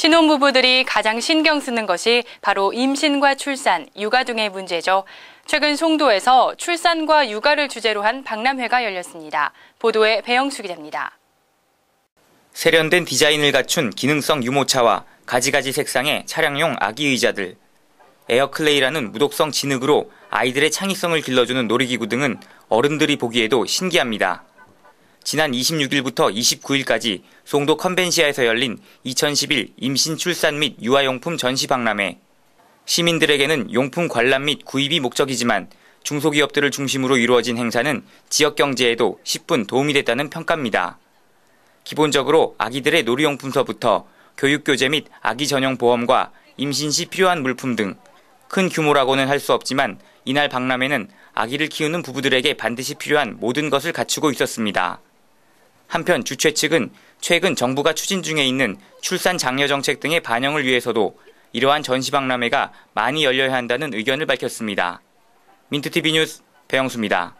신혼부부들이 가장 신경 쓰는 것이 바로 임신과 출산, 육아 등의 문제죠. 최근 송도에서 출산과 육아를 주제로 한 박람회가 열렸습니다. 보도에 배영수 기자입니다. 세련된 디자인을 갖춘 기능성 유모차와 가지가지 색상의 차량용 아기 의자들, 에어클레이라는 무독성 진흙으로 아이들의 창의성을 길러주는 놀이기구 등은 어른들이 보기에도 신기합니다. 지난 26일부터 29일까지 송도 컨벤시아에서 열린 2011 임신 출산 및 유아용품 전시 박람회. 시민들에게는 용품 관람 및 구입이 목적이지만 중소기업들을 중심으로 이루어진 행사는 지역 경제에도 10분 도움이 됐다는 평가입니다. 기본적으로 아기들의 놀이용품서부터 교육교재 및 아기 전용 보험과 임신 시 필요한 물품 등 큰 규모라고는 할 수 없지만 이날 박람회는 아기를 키우는 부부들에게 반드시 필요한 모든 것을 갖추고 있었습니다. 한편 주최 측은 최근 정부가 추진 중에 있는 출산 장려 정책 등의 반영을 위해서도 이러한 전시 박람회가 많이 열려야 한다는 의견을 밝혔습니다. 민트TV 뉴스 배영수입니다.